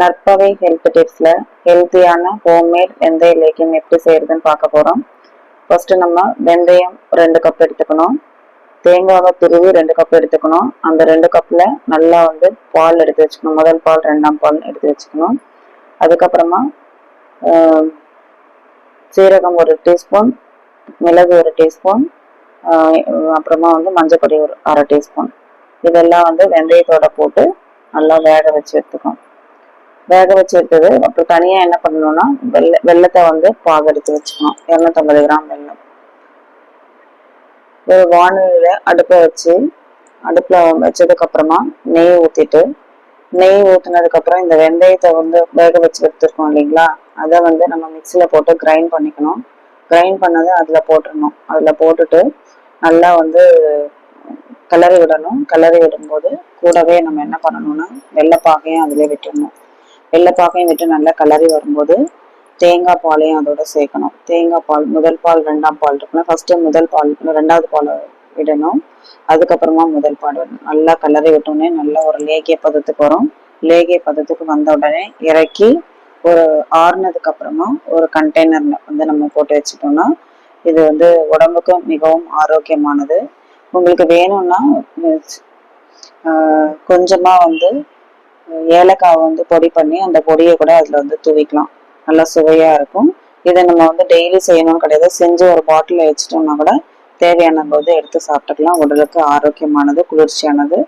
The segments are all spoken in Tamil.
நற்பவை ஹெல்த் டிப்ஸில் ஹெல்த்தியான ஹோம்மேட் வெந்தய லேக்கியம் எப்படி செய்யறதுன்னு பார்க்க போகிறோம் ஃபஸ்ட்டு நம்ம வெந்தயம் ரெண்டு கப் எடுத்துக்கணும். தேங்காவை துருவி ரெண்டு கப் எடுத்துக்கணும். அந்த ரெண்டு கப்பில் நல்லா வந்து பால் எடுத்து வச்சுக்கணும். முதல் பால் ரெண்டாம் பால் எடுத்து வச்சுக்கணும். அதுக்கப்புறமா சீரகம் ஒரு டீஸ்பூன் மிளகு ஒரு டீஸ்பூன் அப்புறமா வந்து மஞ்சள் பொடி ஒரு அரை டீஸ்பூன். இதெல்லாம் வந்து வெந்தயத்தோட போட்டு நல்லா வேக வச்சு எடுத்துக்கணும். வேக வச்சு எடுத்தது அப்புறம் தனியாக என்ன பண்ணணும்னா வெள்ளை வெள்ளத்தை வந்து பாகு எடுத்து வச்சுக்கணும். இரநூத்தம்பது கிராம் வெள்ளம். ஒரு வானொலியில் அடுப்பை வச்சு அடுப்பில் வச்சதுக்கப்புறமா நெய் ஊற்றிட்டு நெய் ஊற்றினதுக்கப்புறம் இந்த வெந்தயத்தை வந்து வேக வச்சு எடுத்துருக்கோம் இல்லைங்களா? அதை வந்து நம்ம மிக்சியில் போட்டு கிரைண்ட் பண்ணிக்கணும். கிரைண்ட் பண்ணதை அதில் போட்டுடணும் அதில் போட்டுட்டு நல்லா வந்து கிளறி விடணும். கிளறி விடும்போது கூடவே நம்ம என்ன பண்ணணும்னா வெள்ளைப்பாகையும் அதிலே விட்டுடணும் வெள்ளைப்பாக்கையும் விட்டு நல்லா கலரி வரும்போது தேங்காய் பாலையும் அதோட சேர்க்கணும். தேங்காய் பால் முதல் பால் ரெண்டாம் பால் இருக்கணும். ஃபஸ்ட்டு முதல் பால் இருக்கணும் ரெண்டாவது பால் விடணும். அதுக்கப்புறமா முதல் பால் விடணும். நல்லா கலரி விட்டோடனே நல்லா ஒரு லேகிய பதத்துக்கு வரும். லேகிய பதத்துக்கு வந்த உடனே இறக்கி ஒரு ஆறுனதுக்கு அப்புறமா ஒரு கண்டெய்னர்ல வந்து நம்ம போட்டு வச்சுட்டோம்னா இது வந்து உடம்புக்கு மிகவும் ஆரோக்கியமானது. உங்களுக்கு வேணும்னா கொஞ்சமா வந்து ஏலக்காய் வந்து பொடி பண்ணி அந்த பொடியை கூட அதில் வந்து தூவிக்கலாம். நல்லா சுவையாக இருக்கும். இதை நம்ம வந்து டெய்லி செய்யணும்னு கிடையாது. செஞ்சு ஒரு பாட்டில் வச்சுட்டோம்னா கூட தேவையான போது எடுத்து சாப்பிட்டுக்கலாம். உடலுக்கு ஆரோக்கியமானது குளிர்ச்சியானது.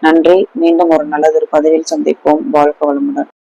நன்றி. மீண்டும் ஒரு நல்லதொரு பதிவில் சந்திப்போம். வாழ்க்கை வளமுடன்.